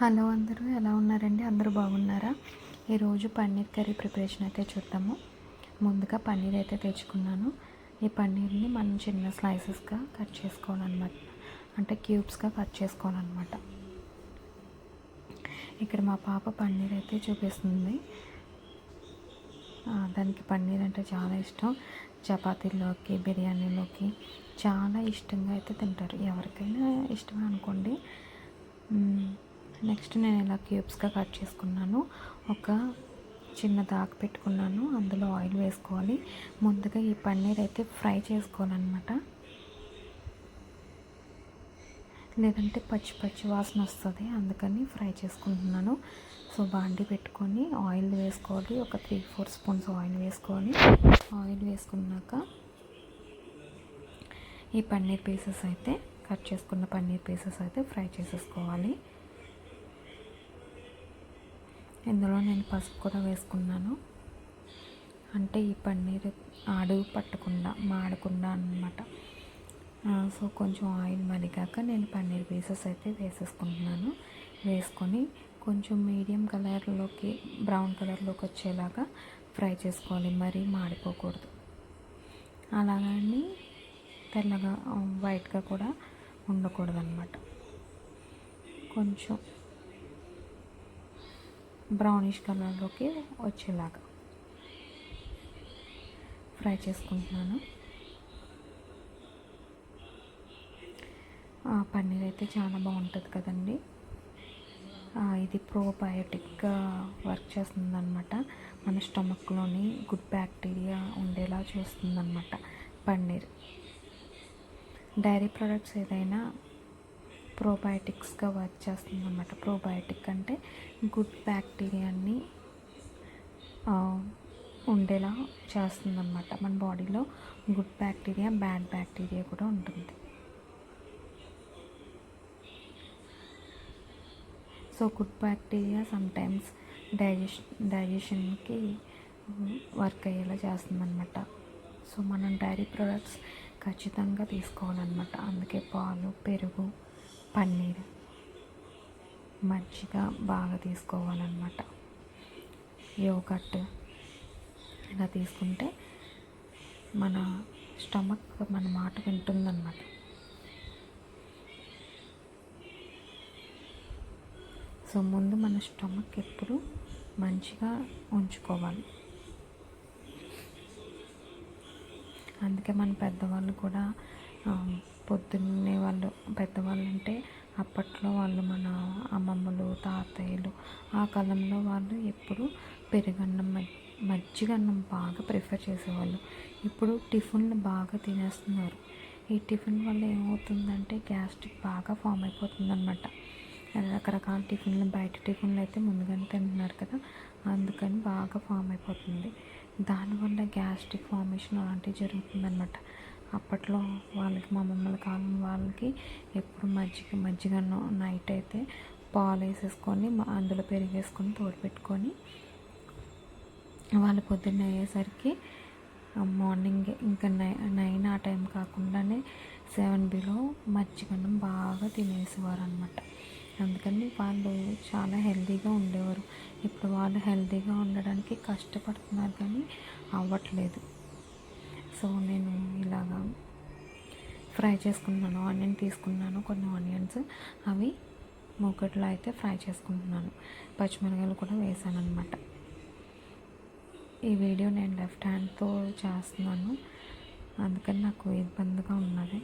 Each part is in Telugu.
హలో అందరూ ఎలా ఉన్నారండి? అందరూ బాగున్నారా? ఈరోజు పన్నీర్ కర్రీ ప్రిపరేషన్ అయితే చూద్దాము. ముందుగా పన్నీర్ అయితే తెచ్చుకున్నాను. ఈ పన్నీర్ని మనం చిన్న స్లైసెస్గా కట్ చేసుకోవాలన్నమాట. అంటే క్యూబ్స్గా కట్ చేసుకోవాలన్నమాట. ఇక్కడ మా పాప పన్నీర్ అయితే చూపిస్తుంది. దానికి పన్నీర్ అంటే చాలా ఇష్టం. చపాతీల్లోకి బిర్యానీలోకి చాలా ఇష్టంగా అయితే తింటారు. ఎవరికైనా ఇష్టమే అనుకోండి. నెక్స్ట్ నేను ఇలా క్యూబ్స్గా కట్ చేసుకున్నాను. ఒక చిన్న దాకా పెట్టుకున్నాను. అందులో ఆయిల్ వేసుకోవాలి. ముందుగా ఈ పన్నీర్ అయితే ఫ్రై చేసుకోవాలన్నమాట. లేదంటే పచ్చి పచ్చి వాసన వస్తుంది. అందుకని ఫ్రై చేసుకుంటున్నాను. సో బాండి పెట్టుకొని ఆయిల్ వేసుకోవాలి. ఒక త్రీ ఫోర్ స్పూన్స్ ఆయిల్ వేసుకోవాలి. ఆయిల్ వేసుకున్నాక ఈ పన్నీర్ పీసెస్ అయితే కట్ చేసుకున్న పన్నీర్ పీసెస్ అయితే ఫ్రై చేసేసుకోవాలి. ఇందులో నేను పసుపు కూడా వేసుకున్నాను. అంటే ఈ పన్నీర్ అడుగు పట్టకుండా మాడకుండా అనమాట సో కొంచెం ఆయిల్ మరిగాక నేను పన్నీర్ పీసెస్ అయితే వేసేసుకుంటున్నాను. వేసుకొని కొంచెం మీడియం కలర్లోకి బ్రౌన్ కలర్లోకి వచ్చేలాగా ఫ్రై చేసుకోవాలి. మరీ మాడిపోకూడదు. అలాగని తెల్లగా వైట్గా కూడా ఉండకూడదు అనమాట కొంచెం బ్రౌనిష్ కలర్లోకి వచ్చేలాగా ఫ్రై చేసుకుంటున్నాను. పన్నీర్ అయితే చాలా బాగుంటుంది కదండి. ఇది ప్రోబయోటిక్గా వర్క్ చేస్తుందన్నమాట. మన స్టమక్లోని గుడ్ బ్యాక్టీరియా ఉండేలా చూస్తుందన్నమాట పన్నీర్. డైరీ ప్రొడక్ట్స్ ఏదైనా ప్రోబయోటిక్స్గా వర్క్ చేస్తుంది అనమాట ప్రోబయోటిక్ అంటే గుడ్ బ్యాక్టీరియాని ఉండేలా చేస్తుందన్నమాట. మన బాడీలో గుడ్ బ్యాక్టీరియా బ్యాడ్ బ్యాక్టీరియా కూడా ఉంటుంది. So good bacteria sometimes digestion డైజెషన్కి వర్క్ అయ్యేలా చేస్తుందన్నమాట. సో మనం డైరీ ప్రొడక్ట్స్ ఖచ్చితంగా తీసుకోవాలన్నమాట. అందుకే పాలు పెరుగు పన్నీర్ మజ్జిగ బాగా తీసుకోవాలన్నమాట. యోగట్ ఇలా తీసుకుంటే మన స్టమక్ మన మాట వింటుందన్నమాట. సో ముందు మన స్టమక్ ఎప్పుడు మంచిగా ఉంచుకోవాలి. అందుకే మన పెద్దవాళ్ళు కూడా పొద్దున్నే వాళ్ళు పెద్దవాళ్ళు అంటే అప్పట్లో వాళ్ళు మన అమ్మమ్మలు తాతయ్యలు ఆ కాలంలో వాళ్ళు ఎప్పుడు పెరుగన్నం మజ్జిగ అన్నం బాగా ప్రిఫర్ చేసేవాళ్ళు. ఇప్పుడు టిఫిన్లు బాగా తినేస్తున్నారు. ఈ టిఫిన్ వల్ల ఏమవుతుందంటే గ్యాస్ట్రిక్ బాగా ఫామ్ అయిపోతుందన్నమాట. రకరకాల టిఫిన్లు బయట టిఫిన్లు అయితే ముందుగానే తింటున్నారు కదా అందుకని బాగా ఫామ్ అయిపోతుంది. దానివల్ల గ్యాస్ట్రిక్ ఫార్మేషన్ అలాంటివి జరుగుతుందన్నమాట. అప్పట్లో వాళ్ళకి మా మమ్మల్ని కాలం వాళ్ళకి ఎప్పుడు మజ్జిగ మజ్జిగ నైట్ అయితే పాలు వేసేసుకొని అందులో పెరిగేసుకొని తోడు పెట్టుకొని వాళ్ళు పొద్దున్న అయ్యేసరికి మార్నింగ్ ఇంకా నై నైన్ ఆ టైం కాకుండానే సెవెన్ బిలో మజ్జిగన్నం బాగా తినేసేవారు అనమాట అందుకని వాళ్ళు చాలా హెల్తీగా ఉండేవారు. ఇప్పుడు వాళ్ళు హెల్తీగా ఉండడానికి కష్టపడుతున్నారు కానీ అవ్వట్లేదు. సో నేను ఇలాగా ఫ్రై చేసుకుంటున్నాను ఆనియన్ తీసుకున్నాను కొన్ని ఆనియన్స్. అవి మూకట్లో అయితే ఫ్రై చేసుకుంటున్నాను. పచ్చిమిరకాయలు కూడా వేసాను అనమాట ఈ వీడియో నేను లెఫ్ట్ హ్యాండ్తో చేస్తున్నాను. అందుకని నాకు ఇబ్బందిగా ఉన్నది.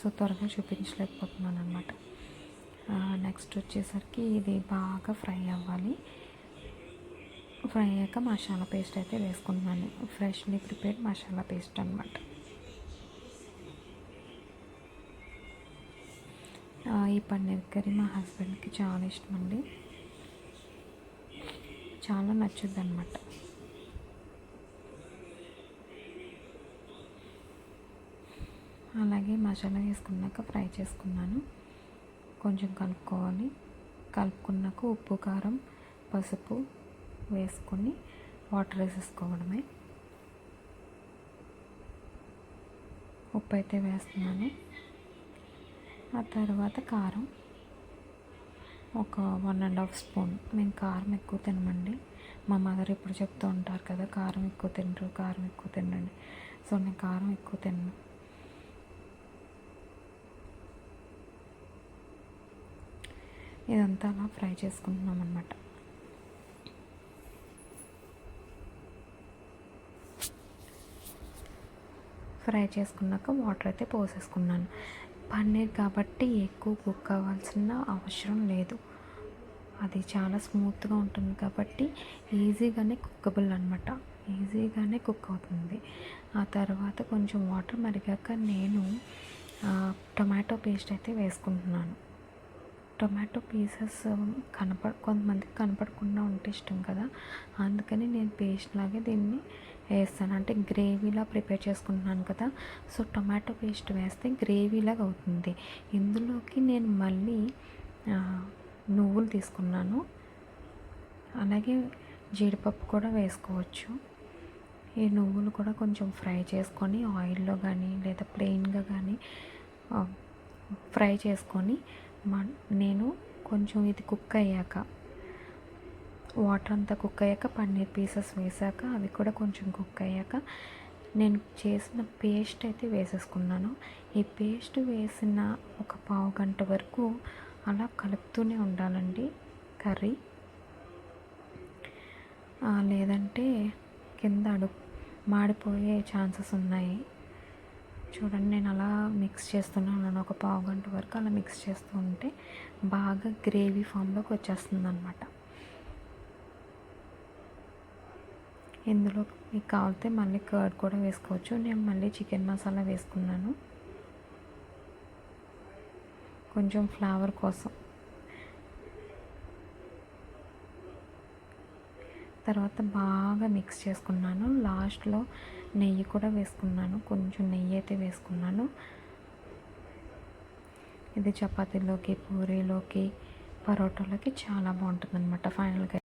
సో త్వరగా చూపించలేకపోతున్నాను అనమాట నెక్స్ట్ వచ్చేసరికి ఇది బాగా ఫ్రై అవ్వాలి. ఫ్రై అయ్యాక మసాలా పేస్ట్ అయితే వేసుకుంటున్నాను. ఫ్రెష్లీ ప్రిపేర్డ్ మసాలా పేస్ట్ అనమాట ఈ పన్నీర్ కర్రీ మా హస్బెండ్కి చాలా ఇష్టం అండి చాలా నచ్చుద్ది అనమాట అలాగే మసాలా వేసుకున్నాక ఫ్రై చేసుకున్నాను. కొంచెం కలుపుకోవాలి. కలుపుకున్నాక ఉప్పు కారం పసుపు వేసుకొని వాటర్ వేసేసుకోవడమే. ఉప్పు అయితే వేస్తున్నాను. ఆ తర్వాత కారం. ఒక వన్ అండ్ హాఫ్ స్పూన్. మేము కారం ఎక్కువ తినమండి. మా మదర్ ఇప్పుడు చెప్తూ ఉంటారు కదా కారం ఎక్కువ తినరు కారం ఎక్కువ తినండి. సో నేను కారం ఎక్కువ తిన్నాను ఇదంతా అలా ఫ్రై చేసుకుంటున్నాం అనమాట ఫ్రై చేసుకున్నాక వాటర్ అయితే పోసేసుకున్నాను. పన్నీర్ కాబట్టి ఎక్కువ కుక్ అవ్వాల్సిన అవసరం లేదు. అది చాలా స్మూత్గా ఉంటుంది కాబట్టి ఈజీగానే కుక్కబుల్ అనమాట ఈజీగానే కుక్ అవుతుంది. ఆ తర్వాత కొంచెం వాటర్ మరిగాక నేను టొమాటో పేస్ట్ అయితే వేసుకుంటున్నాను. టొమాటో పీసెస్ కనపడ కొంతమందికి కనపడకుండా ఉంటే ఇష్టం కదా. అందుకని నేను పేస్ట్ లాగే దీన్ని వేస్తాను. అంటే గ్రేవీలా ప్రిపేర్ చేసుకుంటున్నాను కదా. సో టొమాటో పేస్ట్ వేస్తే గ్రేవీలాగా అవుతుంది. ఇందులోకి నేను మళ్ళీ నువ్వులు తీసుకున్నాను. అలాగే జీడిపప్పు కూడా వేసుకోవచ్చు. ఈ నువ్వులు కూడా కొంచెం ఫ్రై చేసుకొని ఆయిల్లో కానీ లేదా ప్లెయిన్గా కానీ ఫ్రై చేసుకొని నేను కొంచెం ఇది కుక్ అయ్యాక వాటర్ అంతా కుక్ అయ్యాక పన్నీర్ పీసెస్ వేసాక అవి కూడా కొంచెం కుక్ అయ్యాక నేను చేసిన పేస్ట్ అయితే వేసేసుకున్నాను. ఈ పేస్ట్ వేసిన ఒక పావు గంట వరకు అలా కలుపుతూనే ఉండాలండి కర్రీ. లేదంటే కింద అడుగు మాడిపోయే ఛాన్సెస్ ఉన్నాయి. చూడండి నేను అలా మిక్స్ చేస్తున్నాను. ఒక పావు గంట వరకు అలా మిక్స్ చేస్తూ ఉంటే బాగా గ్రేవీ ఫామ్లోకి వచ్చేస్తుంది అనమాట ఇందులో మీకు కావాలితే మళ్ళీ కర్డ్ కూడా వేసుకోవచ్చు. నేను మళ్ళీ చికెన్ మసాలా వేసుకున్నాను. కొంచెం ఫ్లేవర్ కోసం. తర్వాత బాగా మిక్స్ చేసుకున్నాను. లాస్ట్లో నెయ్యి కూడా వేసుకున్నాను. కొంచెం నెయ్యి అయితే వేసుకున్నాను. ఇది చపాతీలోకి పూరీలోకి పరోటాలోకి చాలా బాగుంటుంది అనమాట ఫైనల్గా